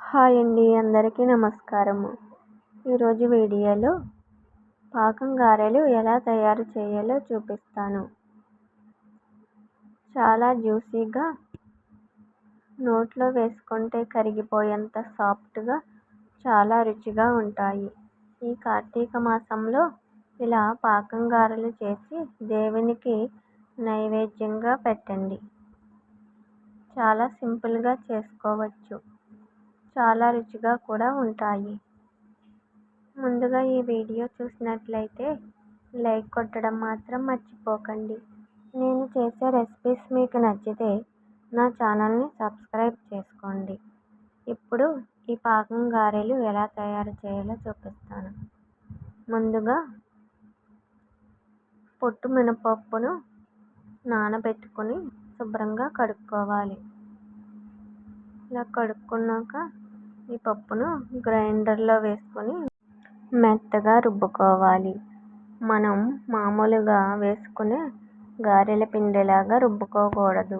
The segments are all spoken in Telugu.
హాయ్ అండి అందరికీ నమస్కారము. ఈరోజు వీడియోలో పాకం గారెలు ఎలా తయారు చేయాలో చూపిస్తాను. చాలా జ్యూసీగా నోట్లో వేసుకుంటే కరిగిపోయేంత సాఫ్ట్గా చాలా రుచిగా ఉంటాయి. ఈ కార్తీక మాసంలో ఇలా పాకం గారెలు చేసి దేవునికి నైవేద్యంగా పెట్టండి. చాలా సింపుల్గా చేసుకోవచ్చు. చాలా రుచిగా కూడా ఉంటాయి. ముందుగా ఈ వీడియో చూసినట్లయితే లైక్ కొట్టడం మాత్రం మర్చిపోకండి. నేను చేసే రెసిపీస్ మీకు నచ్చితే నా ఛానల్ని సబ్స్క్రైబ్ చేసుకోండి. ఇప్పుడు ఈ పాకం గారెలు ఎలా తయారు చేయాలో చూపిస్తాను. ముందుగా పొట్టు మినపప్పును నానబెట్టుకొని శుభ్రంగా కడుక్కోవాలి. ఇలా కడుక్కున్నాక ఈ పప్పును గ్రైండర్లో వేసుకొని మెత్తగా రుబ్బుకోవాలి. మనం మామూలుగా వేసుకునే గారెల పిండిలాగా రుబ్బుకోకూడదు.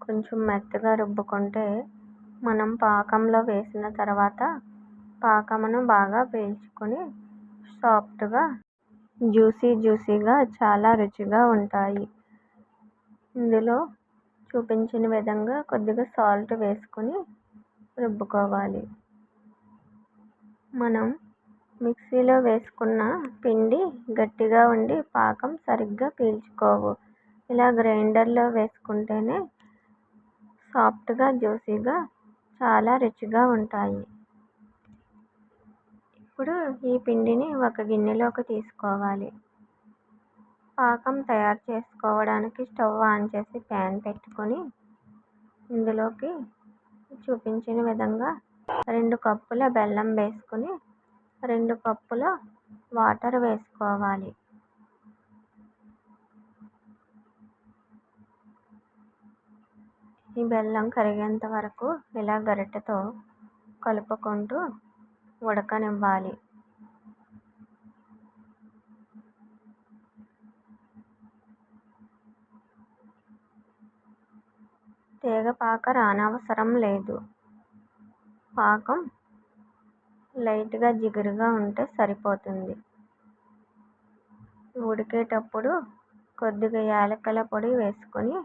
కొంచెం మెత్తగా రుబ్బుకుంటే మనం పాకంలో వేసిన తర్వాత పాకమును బాగా పీల్చుకొని సాఫ్ట్గా జ్యూసీ జ్యూసీగా చాలా రుచిగా ఉంటాయి. ఇందులో చూపించిన విధంగా కొద్దిగా సాల్ట్ వేసుకొని రుబ్బుకోవాలి. మనం మిక్సీలో వేసుకున్న పిండి గట్టిగా ఉండి పాకం సరిగ్గా పీల్చుకోవు. ఇలా గ్రైండర్లో వేసుకుంటేనే సాఫ్ట్గా జ్యూసీగా చాలా రుచిగా ఉంటాయి. ఇప్పుడు ఈ పిండిని ఒక గిన్నెలోకి తీసుకోవాలి. పాకం తయారు చేసుకోవడానికి స్టవ్ ఆన్ చేసి ప్యాన్ పెట్టుకొని ఇందులోకి చూపించిన విధంగా రెండు కప్పుల బెల్లం వేసుకుని రెండు కప్పుల వాటర్ వేసుకోవాలి. ఈ బెల్లం కరిగేంత వరకు ఇలా గరిటెతో కలుపుకుంటూ ఉడకనివ్వాలి. తీగ పాక రానవసరం లేదు. పాకం లైట్గా జిగురుగా ఉంటే సరిపోతుంది. ఉడికేటప్పుడు కొద్దిగా యాలకుల పొడి వేసుకొని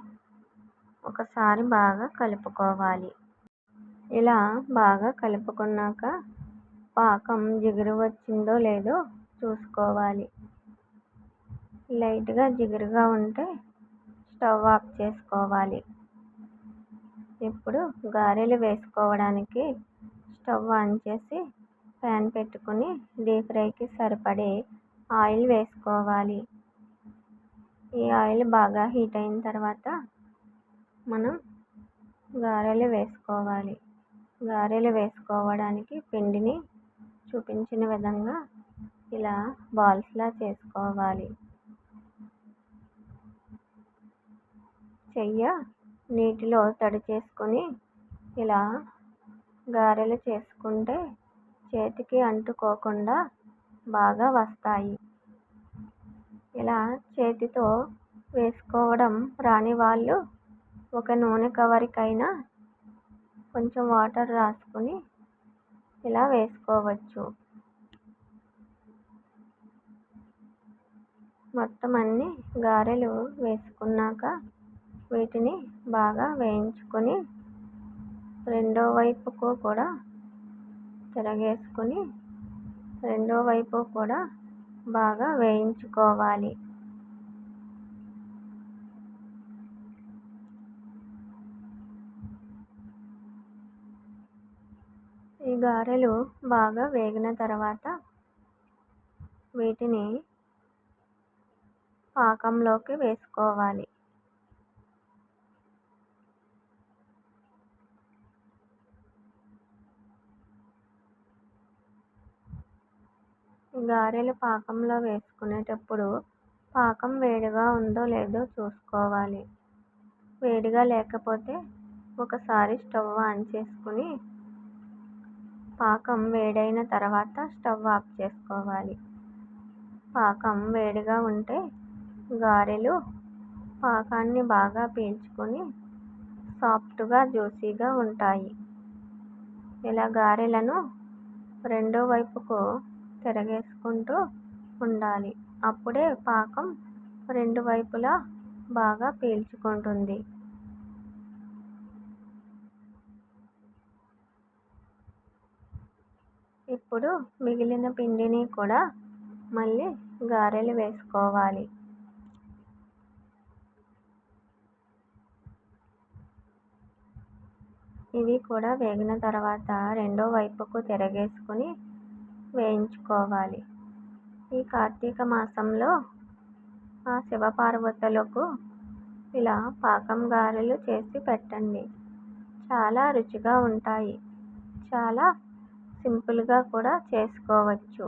ఒకసారి బాగా కలుపుకోవాలి. ఇలా బాగా కలుపుకున్నాక పాకం జిగురు వచ్చిందో లేదో చూసుకోవాలి. లైట్గా జిగురుగా ఉంటే స్టవ్ ఆఫ్ చేసుకోవాలి. ఇప్పుడు గారెలు వేసుకోవడానికి స్టవ్ ఆన్ చేసి ప్యాన్ పెట్టుకుని డీప్ ఫ్రైకి సరిపడే ఆయిల్ వేసుకోవాలి. ఈ ఆయిల్ బాగా హీట్ అయిన తర్వాత మనం గారెలు వేసుకోవాలి. గారెలు వేసుకోవడానికి పిండిని చూపించిన విధంగా ఇలా బాల్స్లా చేసుకోవాలి. చెయ్య నీటిలో తడి చేసుకొని ఇలా గారెలు చేసుకుంటే చేతికి అంటుకోకుండా బాగా వస్తాయి. ఇలా చేతితో వేసుకోవడం రాని వాళ్ళు ఒక నూనె కవర్కైనా కొంచెం వాటర్ రాసుకొని ఇలా వేసుకోవచ్చు. మొత్తం అన్ని గారెలు వేసుకున్నాక వీటిని బాగా వేయించుకొని రెండో వైపుకు కూడా తిరగేసుకొని రెండో వైపు కూడా బాగా వేయించుకోవాలి. ఈ గారెలు బాగా వేగిన తర్వాత వీటిని పాకంలోకి వేసుకోవాలి. గారెలు పాకంలో వేసుకునేటప్పుడు పాకం వేడిగా ఉందో లేదో చూసుకోవాలి. వేడిగా లేకపోతే ఒకసారి స్టవ్ ఆన్ చేసుకుని పాకం వేడైన తర్వాత స్టవ్ ఆఫ్ చేసుకోవాలి. పాకం వేడిగా ఉంటే గారెలు పాకాన్ని బాగా పీల్చుకొని సాఫ్ట్గా జ్యూసీగా ఉంటాయి. ఇలా గారెలను రెండో వైపుకు తిరగేసుకుంటూ ఉండాలి. అప్పుడే పాకం రెండు వైపులా బాగా పీల్చుకుంటుంది. ఇప్పుడు మిగిలిన పిండిని కూడా మళ్ళీ గారెలు వేసుకోవాలి. ఇవి కూడా వేగిన తర్వాత రెండో వైపుకు తిరగేసుకుని వేయించుకోవాలి. ఈ కార్తీక మాసంలో ఆ శివపార్వతులకు ఇలా పాకం గారెలు చేసి పెట్టండి. చాలా రుచిగా ఉంటాయి. చాలా సింపుల్గా కూడా చేసుకోవచ్చు.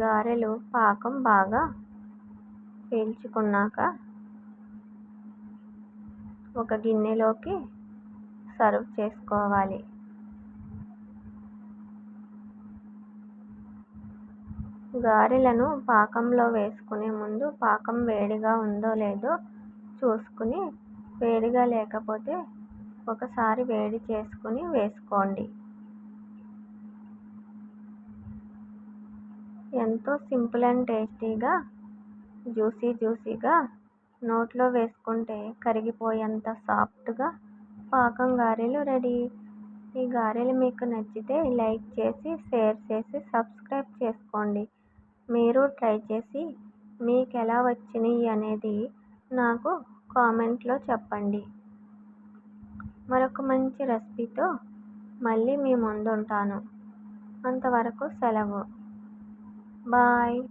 గారెలు పాకం బాగా పీల్చుకున్నాక ఒక గిన్నెలోకి సర్వ్ చేసుకోవాలి. గారెలను పాకంలో వేసుకునే ముందు పాకం వేడిగా ఉందో లేదో చూసుకుని వేడిగా లేకపోతే ఒకసారి వేడి చేసుకుని వేసుకోండి. ఎంతో సింపుల్ అండ్ టేస్టీగా జ్యూసీ జ్యూసీగా నోట్లో వేసుకుంటే కరిగిపోయేంత సాఫ్ట్గా పాకం గారెలు రెడీ. ఈ గారెలు మీకు నచ్చితే లైక్ చేసి షేర్ చేసి సబ్స్క్రైబ్ చేసుకోండి. మీరు ట్రై చేసి మీకు ఎలా వచ్చినాయి అనేది నాకు కామెంట్లో చెప్పండి. మరొక మంచి రెసిపీతో మళ్ళీ మీ ముందుంటాను. అంతవరకు సెలవు. బాయ్.